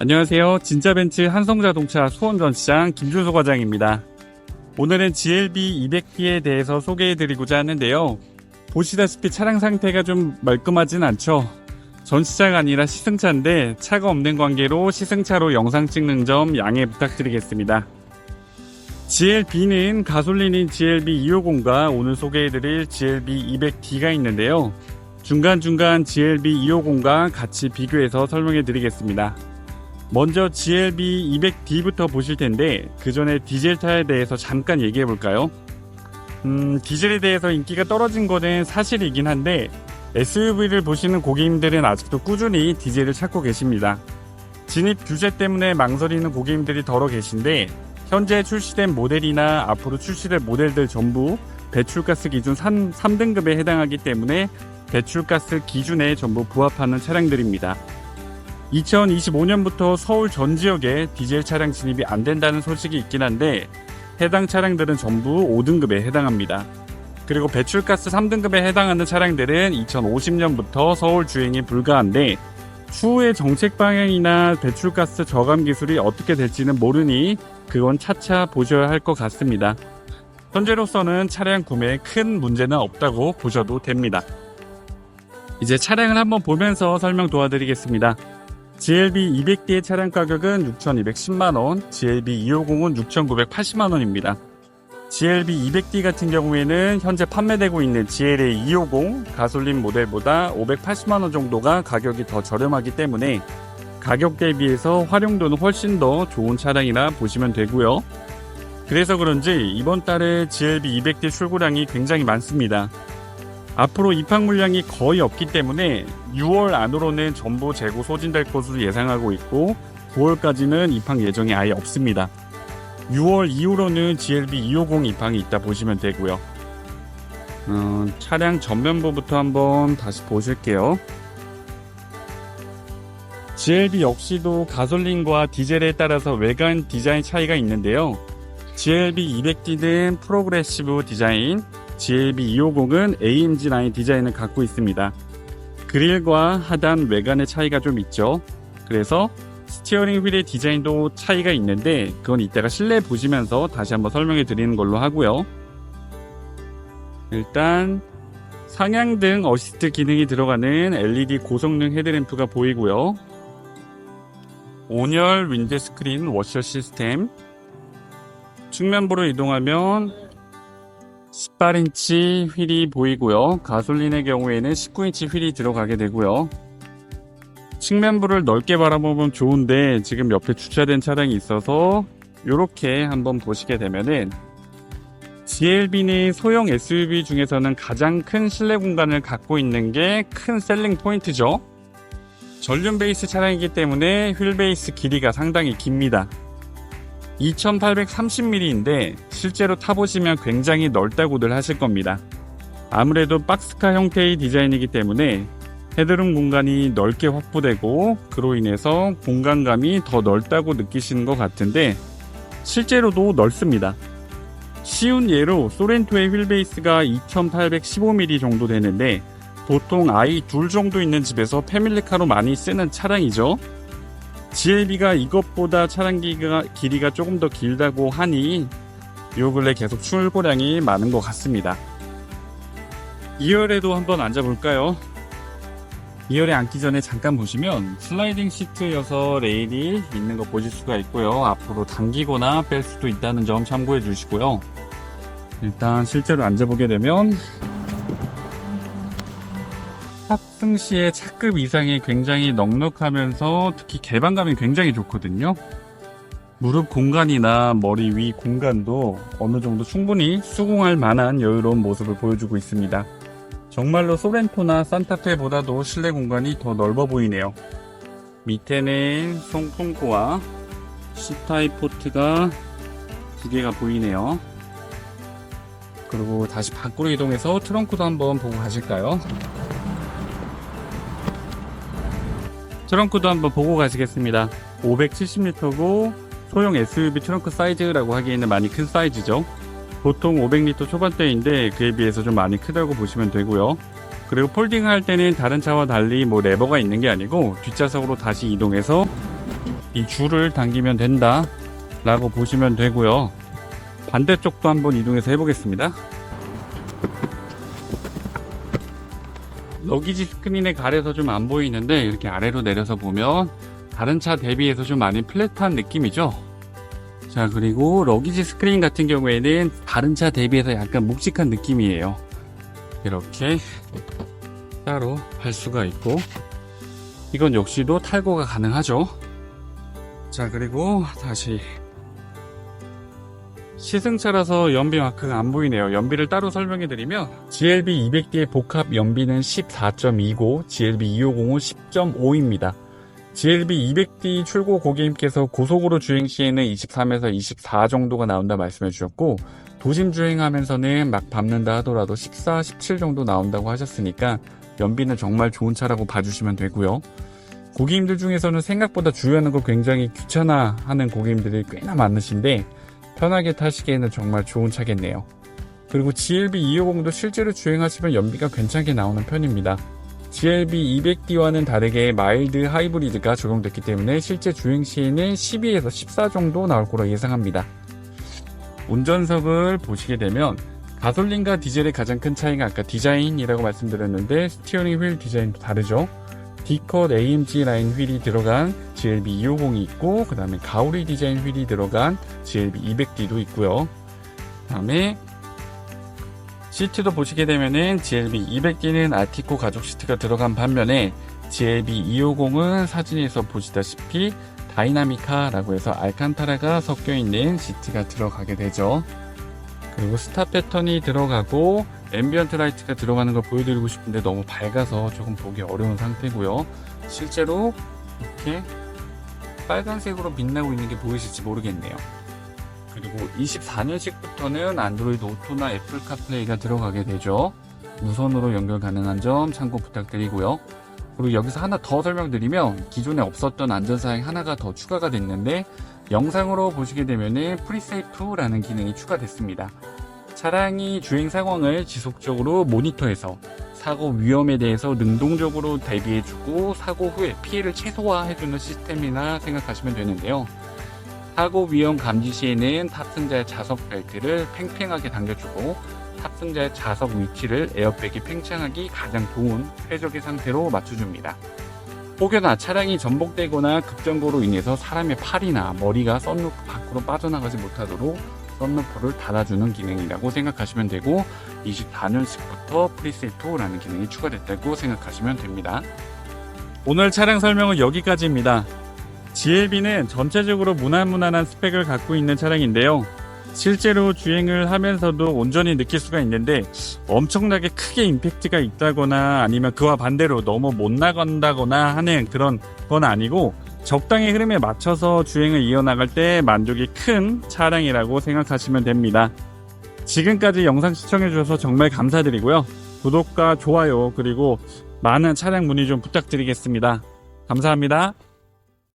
안녕하세요. 진짜벤츠 한성자동차 수원전시장 김준수 과장입니다. 오늘은 GLB 200D에 대해서 소개해드리고자 하는데요. 보시다시피 차량 상태가 좀 말끔하진 않죠. 전시차가 아니라 시승차인데 차가 없는 관계로 시승차로 영상 찍는 점 양해 부탁드리겠습니다. GLB는 가솔린인 GLB 250과 오늘 소개해드릴 GLB 200D가 있는데요. 중간중간 GLB 250과 같이 비교해서 설명해드리겠습니다. 먼저 GLB 200D부터 보실 텐데 그 전에 디젤차에 대해서 잠깐 얘기해 볼까요? 음, 디젤에 대해서 인기가 떨어진 거는 사실이긴 한데 SUV를 보시는 고객님들은 아직도 꾸준히 디젤을 찾고 계십니다. 진입 규제 때문에 망설이는 고객님들이 더러 계신데 현재 출시된 모델이나 앞으로 출시될 모델들 전부 배출가스 기준 3, 3등급에 해당하기 때문에 배출가스 기준에 전부 부합하는 차량들입니다. 2025년부터 서울 전 지역에 디젤 차량 진입이 안 된다는 소식이 있긴 한데 해당 차량들은 전부 5등급에 해당합니다. 그리고 배출가스 3등급에 해당하는 차량들은 2050년부터 서울 주행이 불가한데 추후의 정책 방향이나 배출가스 저감 기술이 어떻게 될지는 모르니 그건 차차 보셔야 할 것 같습니다. 현재로서는 차량 구매에 큰 문제는 없다고 보셔도 됩니다. 이제 차량을 한번 보면서 설명 도와드리겠습니다. GLB 200D의 차량 가격은 6,210만원, GLB 250은 6,980만원입니다. GLB 200D 같은 경우에는 현재 판매되고 있는 GLA 250 가솔린 모델보다 580만원 정도가 가격이 더 저렴하기 때문에 가격 대비해서 활용도는 훨씬 더 좋은 차량이라 보시면 되고요. 그래서 그런지 이번 달에 GLB 200D 출고량이 굉장히 많습니다. 앞으로 입항 물량이 거의 없기 때문에 6월 안으로는 전부 재고 소진될 것으로 예상하고 있고 9월까지는 입항 예정이 아예 없습니다. 6월 이후로는 GLB 250 입항이 있다 보시면 되고요. 어, 차량 전면부부터 한번 다시 보실게요. GLB 역시도 가솔린과 디젤에 따라서 외관 디자인 차이가 있는데요. GLB 200D는 프로그레시브 디자인, GLB 250은 AMG 라인 디자인을 갖고 있습니다. 그릴과 하단 외관의 차이가 좀 있죠. 그래서 스티어링 휠의 디자인도 차이가 있는데 그건 이따가 실내 보시면서 다시 한번 설명해 드리는 걸로 하고요. 일단 상향등 어시스트 기능이 들어가는 LED 고성능 헤드램프가 보이고요. 온열 윈드스크린 워셔 시스템 측면부로 이동하면 18인치 휠이 보이고요. 가솔린의 경우에는 19인치 휠이 들어가게 되고요. 측면부를 넓게 바라보면 좋은데 지금 옆에 주차된 차량이 있어서 이렇게 한번 보시게 되면은 GLB는 소형 SUV 중에서는 가장 큰 실내 공간을 갖고 있는 게 큰 셀링 포인트죠. 전륜 베이스 차량이기 때문에 휠 베이스 길이가 상당히 깁니다. 2830mm인데 실제로 타보시면 굉장히 넓다고들 하실 겁니다. 아무래도 박스카 형태의 디자인이기 때문에 헤드룸 공간이 넓게 확보되고 그로 인해서 공간감이 더 넓다고 느끼시는 것 같은데 실제로도 넓습니다. 쉬운 예로 소렌토의 휠베이스가 2815mm 정도 되는데 보통 아이 둘 정도 있는 집에서 패밀리카로 많이 쓰는 차량이죠. GLB가 이것보다 차량 길이가, 길이가 조금 더 길다고 하니 요 근래 계속 출고량이 많은 것 같습니다. 2열에도 한번 앉아볼까요? 2열에 앉기 전에 잠깐 보시면 슬라이딩 시트여서 레일이 있는 거 보실 수가 있고요. 앞으로 당기거나 뺄 수도 있다는 점 참고해 주시고요. 일단 실제로 앉아보게 되면 시에 차급 이상이 굉장히 넉넉하면서 특히 개방감이 굉장히 좋거든요. 무릎 공간이나 머리 위 공간도 어느 정도 충분히 수긍할 만한 여유로운 모습을 보여주고 있습니다. 정말로 소렌토나 산타페보다도 실내 공간이 더 넓어 보이네요. 밑에는 송풍구와 C타입 포트가 두 개가 보이네요. 그리고 다시 밖으로 이동해서 트렁크도 한번 보고 가실까요? 트렁크도 한번 보고 가시겠습니다. 570리터고 소형 SUV 트렁크 사이즈라고 하기에는 많이 큰 사이즈죠. 보통 500리터 초반대인데 그에 비해서 좀 많이 크다고 보시면 되고요. 그리고 폴딩할 때는 다른 차와 달리 뭐 레버가 있는 게 아니고 뒷좌석으로 다시 이동해서 이 줄을 당기면 된다 라고 보시면 되고요 반대쪽도 한번 이동해서 해보겠습니다 러기지 스크린에 가려서 좀 안 보이는데 이렇게 아래로 내려서 보면 다른 차 대비해서 좀 많이 플랫한 느낌이죠? 자 그리고 러기지 스크린 같은 경우에는 다른 차 대비해서 약간 묵직한 느낌이에요. 이렇게 따로 할 수가 있고 이건 역시도 탈거가 가능하죠? 자 그리고 다시 시승차라서 연비 마크가 안 보이네요 연비를 따로 설명해 드리면 GLB 200D의 복합 연비는 14.2고 GLB 250은 10.5입니다 GLB 200D 출고 고객님께서 고속으로 주행 시에는 23에서 24 정도가 나온다 말씀해 주셨고 도심 주행하면서는 막 밟는다 하더라도 14, 17 정도 나온다고 하셨으니까 연비는 정말 좋은 차라고 봐주시면 되고요. 고객님들 중에서는 생각보다 주유하는 걸 굉장히 귀찮아하는 고객님들이 꽤나 많으신데 편하게 타시기에는 정말 좋은 차겠네요. 그리고 GLB 250도 실제로 주행하시면 연비가 괜찮게 나오는 편입니다. GLB 200D와는 다르게 마일드 하이브리드가 적용됐기 때문에 실제 주행 시에는 12에서 14 정도 나올 거로 예상합니다. 운전석을 보시게 되면 가솔린과 디젤의 가장 큰 차이가 아까 디자인이라고 말씀드렸는데 스티어링 휠 디자인도 다르죠. D컷 AMG 라인 휠이 들어간 GLB 250이 있고 그 다음에 가오리 디자인 휠이 들어간 GLB 200D도 있고요. 그 다음에 시트도 보시게 되면은 GLB 200D는 아티코 가죽 시트가 들어간 반면에 GLB 250은 사진에서 보시다시피 다이나미카라고 해서 알칸타라가 섞여 있는 시트가 들어가게 되죠. 그리고 스타 패턴이 들어가고 앰비언트 라이트가 들어가는 걸 보여드리고 싶은데 너무 밝아서 조금 보기 어려운 상태고요. 실제로 이렇게 빨간색으로 빛나고 있는 게 보이실지 모르겠네요. 그리고 24년식부터는 안드로이드 오토나 애플 카플레이가 들어가게 되죠. 무선으로 연결 가능한 점 참고 부탁드리고요. 그리고 여기서 하나 더 설명드리면 기존에 없었던 안전사양 하나가 더 추가가 됐는데 영상으로 보시게 되면은 프리세이프라는 기능이 추가됐습니다. 차량이 주행 상황을 지속적으로 모니터해서 사고 위험에 대해서 능동적으로 대비해주고 사고 후에 피해를 최소화해주는 시스템이나 생각하시면 되는데요. 사고 위험 감지 시에는 탑승자의 좌석 벨트를 팽팽하게 당겨주고 탑승자의 좌석 위치를 에어백이 팽창하기 가장 좋은 최적의 상태로 맞춰줍니다. 혹여나 차량이 전복되거나 급정거로 인해서 사람의 팔이나 머리가 썬루프 밖으로 빠져나가지 못하도록 썬루프를 닫아주는 기능이라고 생각하시면 되고 24년식부터 프리세이프라는 기능이 추가됐다고 생각하시면 됩니다. 오늘 차량 설명은 여기까지입니다. GLB는 전체적으로 무난무난한 스펙을 갖고 있는 차량인데요. 실제로 주행을 하면서도 온전히 느낄 수가 있는데 엄청나게 크게 임팩트가 있다거나 아니면 그와 반대로 너무 못 나간다거나 하는 그런 건 아니고 적당히 흐름에 맞춰서 주행을 이어나갈 때 만족이 큰 차량이라고 생각하시면 됩니다. 지금까지 영상 시청해주셔서 정말 감사드리고요. 구독과 좋아요 그리고 많은 차량 문의 좀 부탁드리겠습니다. 감사합니다.